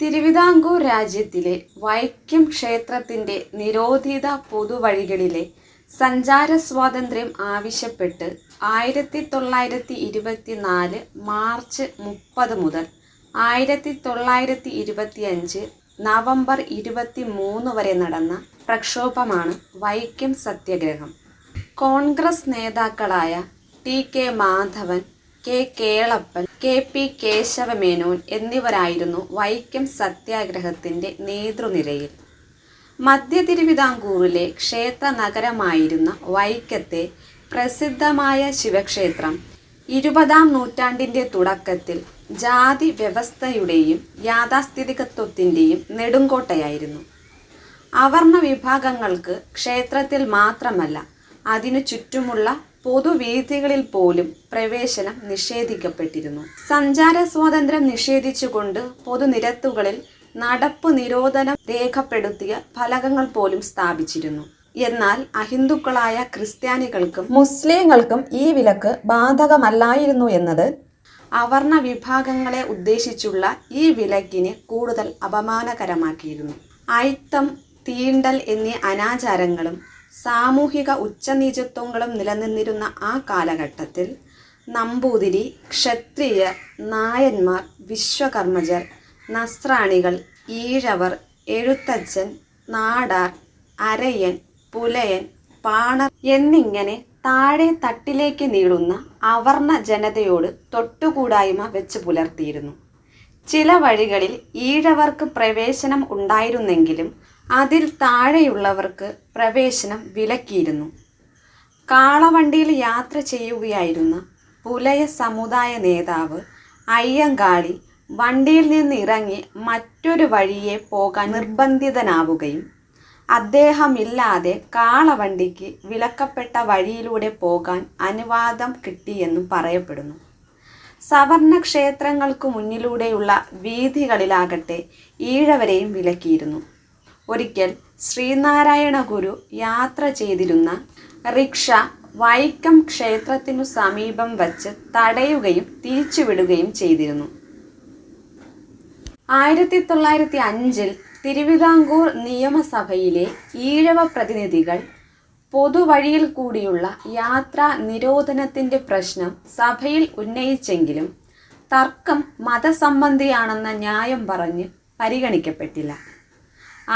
തിരുവിതാംകൂർ രാജ്യത്തിലെ വൈക്കം ക്ഷേത്രത്തിന്റെ നിരോധിത പൊതുവഴികളിലെ സഞ്ചാര സ്വാതന്ത്ര്യം ആവശ്യപ്പെട്ട് ആയിരത്തി തൊള്ളായിരത്തി ഇരുപത്തി നാല് മാർച്ച് മുപ്പത് മുതൽ ആയിരത്തി തൊള്ളായിരത്തി ഇരുപത്തി അഞ്ച് നവംബർ ഇരുപത്തി മൂന്ന് വരെ നടന്ന പ്രക്ഷോഭമാണ് വൈക്കം സത്യഗ്രഹം. കോൺഗ്രസ് നേതാക്കളായ T K Madhavan K Kelappan K P Kesava Menon എന്നിവരായിരുന്നു വൈക്കം സത്യാഗ്രഹത്തിന്റെ നേതൃനിരയിൽ. മധ്യ തിരുവിതാംകൂറിലെ ക്ഷേത്ര നഗരമായിരുന്ന വൈക്കത്തെ പ്രസിദ്ധമായ ശിവക്ഷേത്രം ഇരുപതാം നൂറ്റാണ്ടിന്റെ തുടക്കത്തിൽ ജാതി വ്യവസ്ഥയുടെയും യാഥാസ്ഥിതികത്വത്തിന്റെയും നെടുങ്കോട്ടയായിരുന്നു. അവർണ വിഭാഗങ്ങൾക്ക് ക്ഷേത്രത്തിൽ മാത്രമല്ല അതിനു ചുറ്റുമുള്ള പൊതുവീഥികളിൽ പോലും പ്രവേശനം നിഷേധിക്കപ്പെട്ടിരുന്നു. സഞ്ചാര സ്വാതന്ത്ര്യം നിഷേധിച്ചുകൊണ്ട് പൊതുനിരത്തുകളിൽ നടപ്പ് നിരോധനം രേഖപ്പെടുത്തിയ ഫലകങ്ങൾ പോലും സ്ഥാപിച്ചിരുന്നു. എന്നാൽ അഹിന്ദുക്കളായ ക്രിസ്ത്യാനികൾക്കും മുസ്ലിങ്ങൾക്കും ഈ വിലക്ക് ബാധകമല്ലായിരുന്നു എന്നത് അവർണ വിഭാഗങ്ങളെ ഉദ്ദേശിച്ചുള്ള ഈ വിലക്കിനെ കൂടുതൽ അപമാനകരമാക്കിയിരുന്നു. അയിത്തം തീണ്ടൽ എന്നീ അനാചാരങ്ങളും സാമൂഹിക ഉച്ചനീചത്വങ്ങളും നിലനിന്നിരുന്ന ആ കാലഘട്ടത്തിൽ നമ്പൂതിരി ക്ഷത്രിയർ നായന്മാർ വിശ്വകർമ്മജർ നസ്രാണികൾ ഈഴവർ എഴുത്തച്ഛൻ നാടാർ അരയൻ പുലയൻ പാണർ എന്നിങ്ങനെ താഴെ തട്ടിലേക്ക് നീളുന്ന അവർണ ജനതയോട് തൊട്ടുകൂടായ്മ വെച്ച് പുലർത്തിയിരുന്നു. ചില വഴികളിൽ ഈഴവർക്ക് പ്രവേശനം ഉണ്ടായിരുന്നെങ്കിലും അതിൽ താഴെയുള്ളവർക്ക് പ്രവേശനം വിലക്കിയിരുന്നു. കാളവണ്ടിയിൽ യാത്ര ചെയ്യുകയായിരുന്ന പുലയ സമുദായ നേതാവ് അയ്യങ്കാളി വണ്ടിയിൽ നിന്ന് ഇറങ്ങി മറ്റൊരു വഴിയെ പോകാൻ നിർബന്ധിതനാവുകയും അദ്ദേഹമില്ലാതെ കാളവണ്ടിക്ക് വിലക്കപ്പെട്ട വഴിയിലൂടെ പോകാൻ അനുവാദം കിട്ടിയെന്നും പറയപ്പെടുന്നു. സവർണ ക്ഷേത്രങ്ങൾക്ക് മുന്നിലൂടെയുള്ള വീഥികളിലാകട്ടെ ഈഴവരെയും വിലക്കിയിരുന്നു. ഒരിക്കൽ ശ്രീനാരായണ ഗുരു യാത്ര ചെയ്തിരുന്ന റിക്ഷ വൈക്കം ക്ഷേത്രത്തിനു സമീപം വച്ച് തടയുകയും തിരിച്ചുവിടുകയും ചെയ്തിരുന്നു. ആയിരത്തി തൊള്ളായിരത്തി അഞ്ചിൽ തിരുവിതാംകൂർ നിയമസഭയിലെ ഈഴവ പ്രതിനിധികൾ പൊതുവഴിയിൽ കൂടിയുള്ള യാത്രാ നിരോധനത്തിന്റെ പ്രശ്നം സഭയിൽ ഉന്നയിച്ചെങ്കിലും തർക്കം മതസംബന്ധിയാണെന്ന ന്യായം പറഞ്ഞ് പരിഗണിക്കപ്പെട്ടില്ല.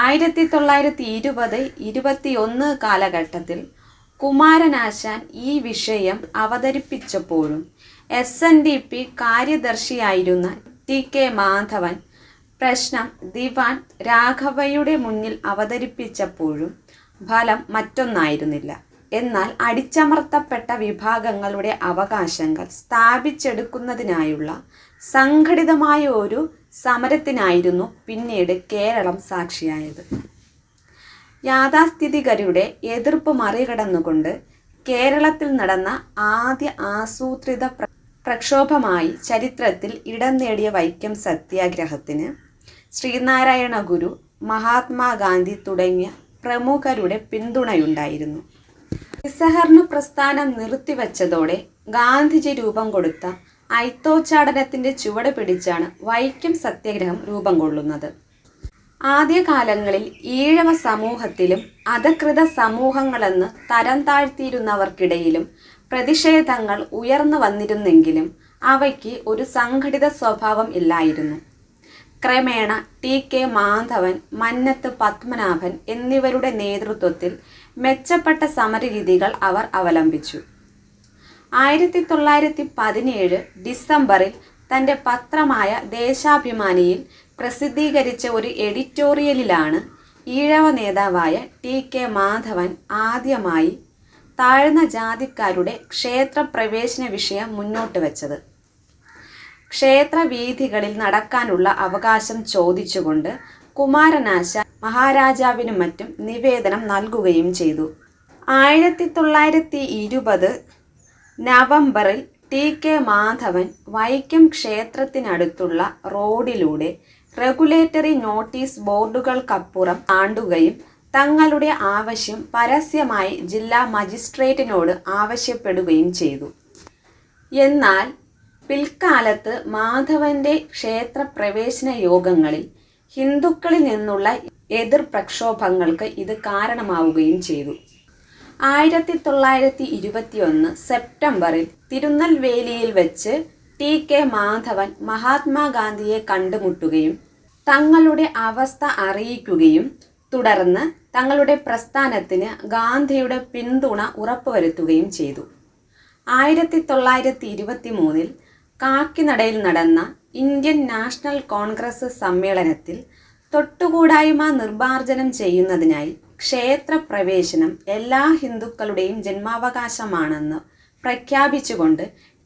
ആയിരത്തി തൊള്ളായിരത്തി ഇരുപത് ഇരുപത്തി ഒന്ന് കാലഘട്ടത്തിൽ കുമാരനാശാൻ ഈ വിഷയം അവതരിപ്പിച്ചപ്പോഴും എസ് എൻ ഡി പി കാര്യദർശിയായിരുന്ന ടി കെ മാധവൻ പ്രശ്നം ദിവാൻ രാഘവയുടെ മുന്നിൽ അവതരിപ്പിച്ചപ്പോഴും ഫലം മറ്റൊന്നായിരുന്നില്ല. എന്നാൽ അടിച്ചമർത്തപ്പെട്ട വിഭാഗങ്ങളുടെ അവകാശങ്ങൾ സ്ഥാപിച്ചെടുക്കുന്നതിനായുള്ള സംഘടിതമായ ഒരു സമരത്തിനായിരുന്നു പിന്നീട് കേരളം സാക്ഷിയായത്. യാഥാസ്ഥിതികരുടെ എതിർപ്പ് മറികടന്നുകൊണ്ട് കേരളത്തിൽ നടന്ന ആദ്യ ആസൂത്രിത പ്രക്ഷോഭമായി ചരിത്രത്തിൽ ഇടം നേടിയ വൈക്കം സത്യാഗ്രഹത്തിന് ശ്രീനാരായണ ഗുരു മഹാത്മാഗാന്ധി തുടങ്ങിയ പ്രമുഖരുടെ പിന്തുണയുണ്ടായിരുന്നു. നിസ്സഹരണ പ്രസ്ഥാനം നിർത്തിവച്ചതോടെ ഗാന്ധിജി രൂപം കൊടുത്ത ഐത്തോച്ചാടനത്തിന്റെ ചുവട് പിടിച്ചാണ് വൈക്കം സത്യഗ്രഹം രൂപം കൊള്ളുന്നത്. ആദ്യകാലങ്ങളിൽ ഈഴവ സമൂഹത്തിലും അധകൃത സമൂഹങ്ങളെന്ന് തരം താഴ്ത്തിയിരുന്നവർക്കിടയിലും പ്രതിഷേധങ്ങൾ ഉയർന്നു വന്നിരുന്നെങ്കിലും അവയ്ക്ക് ഒരു സംഘടിത സ്വഭാവം ഇല്ലായിരുന്നു. ക്രമേണ ടി കെ മാധവൻ മന്നത്ത് പത്മനാഭൻ എന്നിവരുടെ നേതൃത്വത്തിൽ മെച്ചപ്പെട്ട സമരരീതികൾ അവർ അവലംബിച്ചു. ആയിരത്തി തൊള്ളായിരത്തി പതിനേഴ് ഡിസംബറിൽ തന്റെ പത്രമായ ദേശാഭിമാനിയിൽ പ്രസിദ്ധീകരിച്ച ഒരു എഡിറ്റോറിയലിലാണ് ഈഴവ നേതാവായ ടി കെ മാധവൻ ആദ്യമായി താഴ്ന്ന ജാതിക്കാരുടെ ക്ഷേത്രപ്രവേശന വിഷയം മുന്നോട്ട് വച്ചത്. ക്ഷേത്രവീഥികളിൽ നടക്കാനുള്ള അവകാശം ചോദിച്ചുകൊണ്ട് കുമാരനാശ മഹാരാജാവിനും മറ്റും നിവേദനം നൽകുകയും ചെയ്തു. ആയിരത്തി തൊള്ളായിരത്തി ഇരുപത് നവംബറിൽ ടി കെ മാധവൻ വൈക്കം ക്ഷേത്രത്തിനടുത്തുള്ള റോഡിലൂടെ റെഗുലേറ്ററി നോട്ടീസ് ബോർഡുകൾക്കപ്പുറം താണ്ടുകയും തങ്ങളുടെ ആവശ്യം പരസ്യമായി ജില്ലാ മജിസ്ട്രേറ്റിനോട് ആവശ്യപ്പെടുകയും ചെയ്തു. എന്നാൽ പിൽക്കാലത്ത് മാധവന്റെ ക്ഷേത്രപ്രവേശന യോഗങ്ങളിൽ ഹിന്ദുക്കളിൽ നിന്നുള്ള എതിർ പ്രക്ഷോഭങ്ങൾക്ക് ഇത് കാരണമാവുകയും ചെയ്തു. ആയിരത്തി തൊള്ളായിരത്തി ഇരുപത്തിയൊന്ന് സെപ്റ്റംബറിൽ തിരുനെൽവേലിയിൽ വെച്ച് ടി കെ മാധവൻ മഹാത്മാഗാന്ധിയെ കണ്ടുമുട്ടുകയും തങ്ങളുടെ അവസ്ഥ അറിയിക്കുകയും തുടർന്ന് തങ്ങളുടെ പ്രസ്ഥാനത്തിന് ഗാന്ധിയുടെ പിന്തുണ ഉറപ്പുവരുത്തുകയും ചെയ്തു. ആയിരത്തി തൊള്ളായിരത്തി ഇരുപത്തി മൂന്നിൽ കാക്കിനടയിൽ നടന്ന ഇന്ത്യൻ നാഷണൽ കോൺഗ്രസ് സമ്മേളനത്തിൽ തൊട്ടുകൂടായ്മ നിർമ്മാർജനം ചെയ്യുന്നതിനായി ക്ഷേത്രപ്രവേശനം എല്ലാ ഹിന്ദുക്കളുടെയും ജന്മാവകാശമാണെന്ന് പ്രഖ്യാപിച്ചുകൊണ്ട്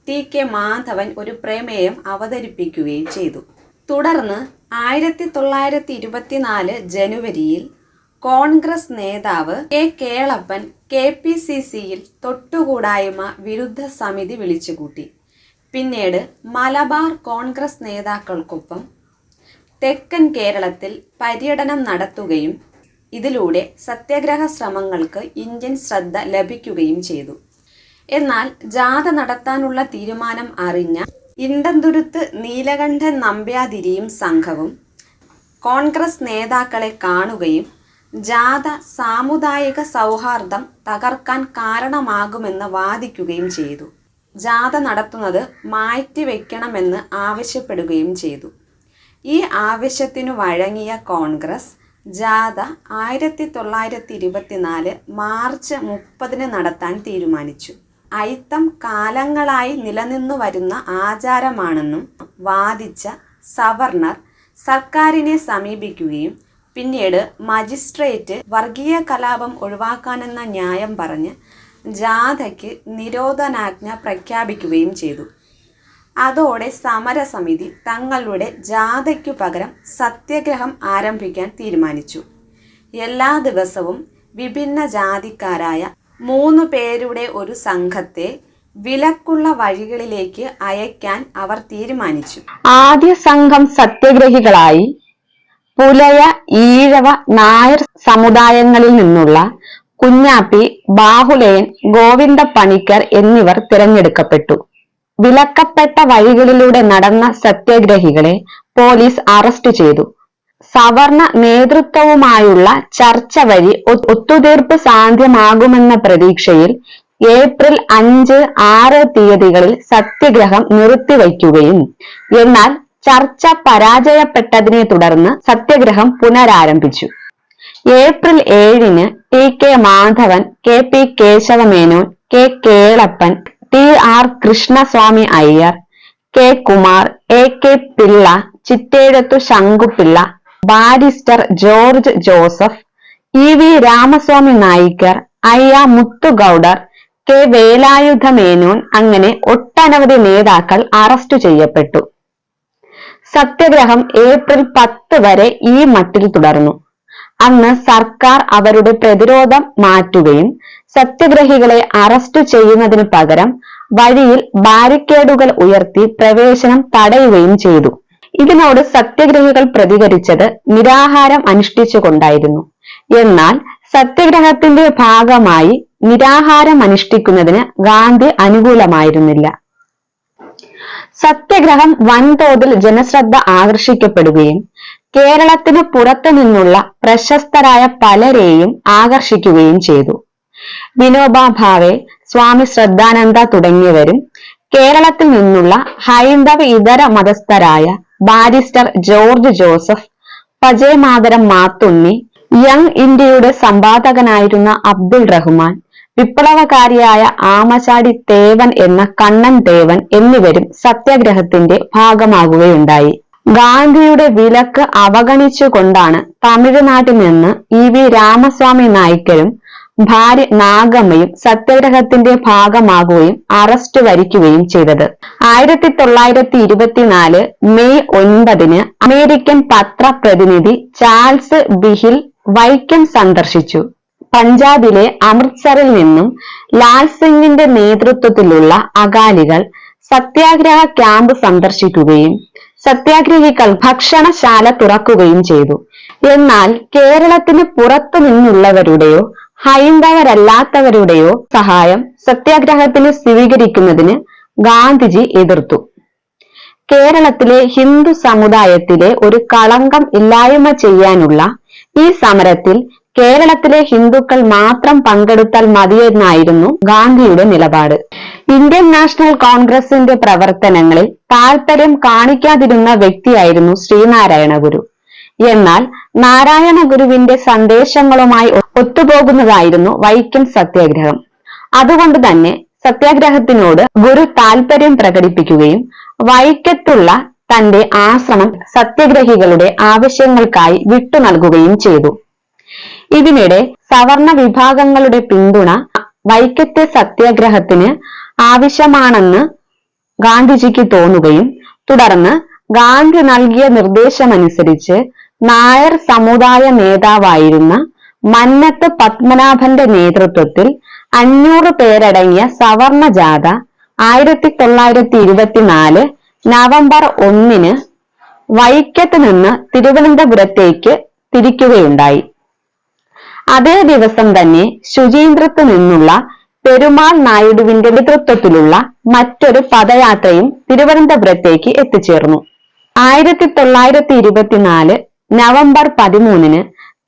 ടി കെ മാധവൻ ഒരു പ്രമേയം അവതരിപ്പിക്കുകയും ചെയ്തു. തുടർന്ന് ആയിരത്തി തൊള്ളായിരത്തി ഇരുപത്തിനാല് ജനുവരിയിൽ കോൺഗ്രസ് നേതാവ് K Kelappan K P C സിയിൽ തൊട്ടുകൂടായ്മ വിരുദ്ധ സമിതി വിളിച്ചുകൂട്ടി. പിന്നീട് മലബാർ കോൺഗ്രസ് നേതാക്കൾക്കൊപ്പം തെക്കൻ കേരളത്തിൽ പര്യടനം നടത്തുകയും ഇതിലൂടെ സത്യാഗ്രഹ ശ്രമങ്ങൾക്ക് ഇന്ത്യൻ ശ്രദ്ധ ലഭിക്കുകയും ചെയ്തു. എന്നാൽ ജാഥ നടത്താനുള്ള തീരുമാനം അറിഞ്ഞ ഇണ്ടന്തുരുത്ത് നീലകണ്ഠൻ നമ്പ്യാതിരിയും സംഘവും കോൺഗ്രസ് നേതാക്കളെ കാണുകയും ജാഥ സാമുദായിക സൗഹാർദ്ദം തകർക്കാൻ കാരണമാകുമെന്ന് വാദിക്കുകയും ചെയ്തു. ജാഥ നടത്തുന്നത് മാറ്റിവെക്കണമെന്ന് ആവശ്യപ്പെടുകയും ചെയ്തു. ഈ ആവശ്യത്തിനു വഴങ്ങിയ കോൺഗ്രസ് ജാഥ ആയിരത്തി തൊള്ളായിരത്തി ഇരുപത്തിനാല് മാർച്ച് മുപ്പതിന് നടത്താൻ തീരുമാനിച്ചു. അയിത്തം കാലങ്ങളായി നിലനിന്നു വരുന്ന ആചാരമാണെന്നും വാദിച്ച സവർണർ സർക്കാരിനെ സമീപിക്കുകയും പിന്നീട് മജിസ്ട്രേറ്റ് വർഗീയ കലാപം ഒഴിവാക്കാനെന്ന ന്യായം പറഞ്ഞ് ജാഥയ്ക്ക് നിരോധനാജ്ഞ പ്രഖ്യാപിക്കുകയും ചെയ്തു. അതോടെ സമരസമിതി തങ്ങളുടെ ജാഥയ്ക്കു പകരം സത്യഗ്രഹം ആരംഭിക്കാൻ തീരുമാനിച്ചു. എല്ലാ ദിവസവും വിഭിന്ന ജാതിക്കാരായ മൂന്ന് പേരുടെ ഒരു സംഘത്തെ വിലക്കുള്ള വഴികളിലേക്ക് അയക്കാൻ അവർ തീരുമാനിച്ചു. ആദ്യ സംഘം സത്യഗ്രഹികളായി പുലയ ഈഴവ നായർ സമുദായങ്ങളിൽ നിന്നുള്ള കുഞ്ഞാപ്പി ബാഹുലയൻ ഗോവിന്ദ പണിക്കർ എന്നിവർ തിരഞ്ഞെടുക്കപ്പെട്ടു. വിലക്കപ്പെട്ട വഴികളിലൂടെ നടന്ന സത്യാഗ്രഹികളെ പോലീസ് അറസ്റ്റ് ചെയ്തു. സവർണ നേതൃത്വവുമായുള്ള ചർച്ച വഴി ഒത്തുതീർപ്പ് സാധ്യമാകുമെന്ന പ്രതീക്ഷയിൽ ഏപ്രിൽ അഞ്ച് ആറ് തീയതികളിൽ സത്യഗ്രഹം നിർത്തിവയ്ക്കുകയും എന്നാൽ ചർച്ച പരാജയപ്പെട്ടതിനെ തുടർന്ന് സത്യഗ്രഹം പുനരാരംഭിച്ചു. ഏപ്രിൽ ഏഴിന് T K Madhavan K P Kesava Menon K Kelappan T R Krishnaswami Iyer K Kumar A K Pillai Chittezhathu Sankupillai barrister George Joseph E V Ramaswami Naicker Ayya Muthugowder K Velayudha Menon അങ്ങനെ ഒട്ടനവധി നേതാക്കൾ arrest ചെയ്യപ്പെട്ടു. സത്യഗ്രഹം April പത്ത് വരെ ഈ മട്ടിൽ തുടർന്നു. അന്ന് സർക്കാർ അവരുടെ പ്രതിരോധം മാറ്റുകയും സത്യഗ്രഹികളെ അറസ്റ്റ് ചെയ്യുന്നതിനു പകരം വഴിയിൽ ബാരിക്കേഡുകൾ ഉയർത്തി പ്രവേശനം തടയുകയും ചെയ്തു. ഇതിനോട് സത്യഗ്രഹികൾ പ്രതികരിച്ചത് നിരാഹാരം അനുഷ്ഠിച്ചുകൊണ്ടായിരുന്നു. എന്നാൽ സത്യഗ്രഹത്തിന്റെ ഭാഗമായി നിരാഹാരം അനുഷ്ഠിക്കുന്നതിന് ഗാന്ധി അനുകൂലമായിരുന്നില്ല. സത്യഗ്രഹം വൻതോതിൽ ജനശ്രദ്ധ ആകർഷിക്കപ്പെടുകയും കേരളത്തിന് പുറത്തു നിന്നുള്ള പ്രശസ്തരായ പലരെയും ആകർഷിക്കുകയും ചെയ്തു. വിനോബ ഭാവെ സ്വാമി ശ്രദ്ധാനന്ദ തുടങ്ങിയവരും കേരളത്തിൽ നിന്നുള്ള ഹൈന്ദവ ഇതര മതസ്ഥരായ ബാരിസ്റ്റർ ജോർജ് ജോസഫ് പജയമാതരം മാത്തുണ്ണി യങ് ഇന്ത്യയുടെ സമ്പാദകനായിരുന്ന അബ്ദുൾ റഹ്മാൻ വിപ്ലവകാരിയായ ആമചാടി തേവൻ എന്ന കണ്ണൻ തേവൻ എന്നിവരും സത്യാഗ്രഹത്തിന്റെ ഭാഗമാകുകയുണ്ടായി. ഗാന്ധിയുടെ വിലക്ക് അവഗണിച്ചുകൊണ്ടാണ് തമിഴ്നാട്ടിൽ നിന്ന് ഇ വി രാമസ്വാമി നായ്ക്കരും ഭാര്യ നാഗമ്മയും സത്യഗ്രഹത്തിന്റെ ഭാഗമാകുകയും അറസ്റ്റ് വരിക്കുകയും ചെയ്തത്. ആയിരത്തി തൊള്ളായിരത്തി ഇരുപത്തിനാല് മെയ് ഒൻപതിന് അമേരിക്കൻ പത്രപ്രതിനിധി ചാൾസ് ബിഹിൽ വൈക്കം സന്ദർശിച്ചു. പഞ്ചാബിലെ അമൃത്സറിൽ നിന്നും ലാൽ സിംഗിന്റെ നേതൃത്വത്തിലുള്ള അകാലികൾ സത്യാഗ്രഹ ക്യാമ്പ് സന്ദർശിക്കുകയും സത്യാഗ്രഹികൾ ഭക്ഷണശാല തുറക്കുകയും ചെയ്തു. എന്നാൽ കേരളത്തിന് പുറത്തു നിന്നുള്ളവരുടെയോ ഹൈന്ദവരല്ലാത്തവരുടെയോ സഹായം സത്യാഗ്രഹത്തിന് സ്വീകരിക്കുന്നതിന് ഗാന്ധിജി എതിർത്തു. കേരളത്തിലെ ഹിന്ദു സമുദായത്തിലെ ഒരു കളങ്കം ഇല്ലായ്മ ചെയ്യാനുള്ള ഈ സമരത്തിൽ കേരളത്തിലെ ഹിന്ദുക്കൾ മാത്രം പങ്കെടുത്താൽ മതിയെന്നായിരുന്നു ഗാന്ധിയുടെ നിലപാട്. ഇന്ത്യൻ നാഷണൽ കോൺഗ്രസിന്റെ പ്രവർത്തനങ്ങളിൽ താൽപര്യം കാണിക്കാതിരുന്ന വ്യക്തിയായിരുന്നു ശ്രീനാരായണ ഗുരു എന്നാൽ നാരായണ ഗുരുവിന്റെ സന്ദേശങ്ങളുമായി ഒത്തുപോകുന്നതായിരുന്നു വൈക്കം സത്യാഗ്രഹം. അതുകൊണ്ട് തന്നെ സത്യാഗ്രഹത്തിനോട് ഗുരു താൽപര്യം പ്രകടിപ്പിക്കുകയും വൈക്കത്തുള്ള തന്റെ ആശ്രമം സത്യഗ്രഹികളുടെ ആവശ്യങ്ങൾക്കായി വിട്ടു നൽകുകയും ചെയ്തു. ഇതിനിടെ സവർണ വിഭാഗങ്ങളുടെ പിന്തുണ വൈക്കത്തെ സത്യാഗ്രഹത്തിന് ആവശ്യമാണെന്ന് ഗാന്ധിജിക്ക് തോന്നുകയും തുടർന്ന് ഗാന്ധി നൽകിയ നിർദ്ദേശമനുസരിച്ച് നായർ സമുദായ നേതാവായിരുന്ന മന്നത്ത് പത്മനാഭന്റെ നേതൃത്വത്തിൽ അഞ്ഞൂറ് പേരടങ്ങിയ സവർണ ജാഥ ആയിരത്തി തൊള്ളായിരത്തി ഇരുപത്തിനാല് നവംബർ ഒന്നിന് വൈക്കത്ത് നിന്ന് തിരുവനന്തപുരത്തേക്ക് തിരിക്കുകയുണ്ടായി. അതേ ദിവസം തന്നെ ശുചീന്ദ്രത്ത് നിന്നുള്ള പെരുമാൾ നായിഡുവിന്റെ നേതൃത്വത്തിലുള്ള മറ്റൊരു പദയാത്രയും തിരുവനന്തപുരത്തേക്ക് എത്തിച്ചേർന്നു. ആയിരത്തി തൊള്ളായിരത്തി ഇരുപത്തിനാല് നവംബർ പതിമൂന്നിന്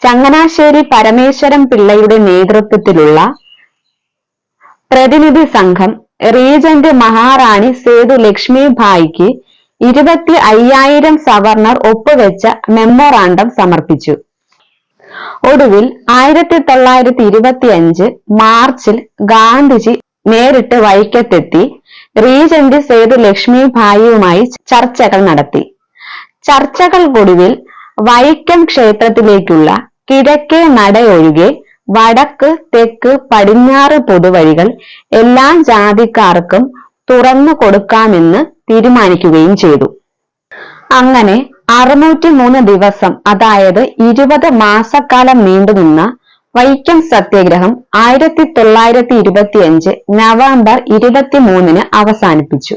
ചങ്ങനാശ്ശേരി പരമേശ്വരം പിള്ളയുടെ നേതൃത്വത്തിലുള്ള പ്രതിനിധി സംഘം റീജന്റ് മഹാറാണി സേതു ലക്ഷ്മി ഭായിക്ക് ഇരുപത്തി അയ്യായിരം സവർണർ ഒപ്പുവെച്ച മെമ്മോറാണ്ടം സമർപ്പിച്ചു. ഒടുവിൽ ആയിരത്തി തൊള്ളായിരത്തി ഇരുപത്തി അഞ്ച് മാർച്ചിൽ ഗാന്ധിജി നേരിട്ട് വൈക്കത്തെത്തി റീജന്റ് സേതു ലക്ഷ്മി ഭായിയുമായി ചർച്ചകൾ നടത്തി. ചർച്ചകൾക്കൊടുവിൽ വൈക്കം ക്ഷേത്രത്തിലേക്കുള്ള കിഴക്കേ നടയൊഴികെ വടക്ക് തെക്ക് പടിഞ്ഞാറ് പൊതുവഴികൾ എല്ലാ ജാതിക്കാർക്കും തുറന്നു കൊടുക്കാമെന്ന് തീരുമാനിക്കുകയും ചെയ്തു. അങ്ങനെ അറുന്നൂറ്റി മൂന്ന് ദിവസം അതായത് ഇരുപത് മാസക്കാലം നീണ്ടുനിന്ന വൈക്കം സത്യാഗ്രഹം ആയിരത്തി തൊള്ളായിരത്തി ഇരുപത്തിയഞ്ച് നവംബർ ഇരുപത്തിമൂന്നിന് അവസാനിപ്പിച്ചു.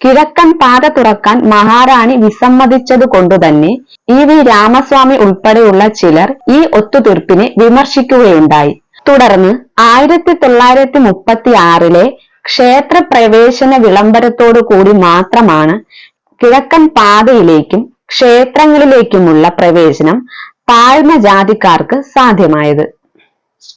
കിഴക്കൻ പാത തുറക്കാൻ മഹാറാണി വിസമ്മതിച്ചതു കൊണ്ടുതന്നെ ഇ വി രാമസ്വാമി ഉൾപ്പെടെയുള്ള ചിലർ ഈ ഒത്തുതീർപ്പിനെ വിമർശിക്കുകയുണ്ടായി. തുടർന്ന് ആയിരത്തി തൊള്ളായിരത്തി മുപ്പത്തി ആറിലെ ക്ഷേത്ര പ്രവേശന വിളംബരത്തോടു കൂടി മാത്രമാണ് കിഴക്കൻ പാതയിലേക്കും ക്ഷേത്രങ്ങളിലേക്കുമുള്ള പ്രവേശനം താഴ്ന്ന ജാതിക്കാർക്ക് സാധ്യമായത്.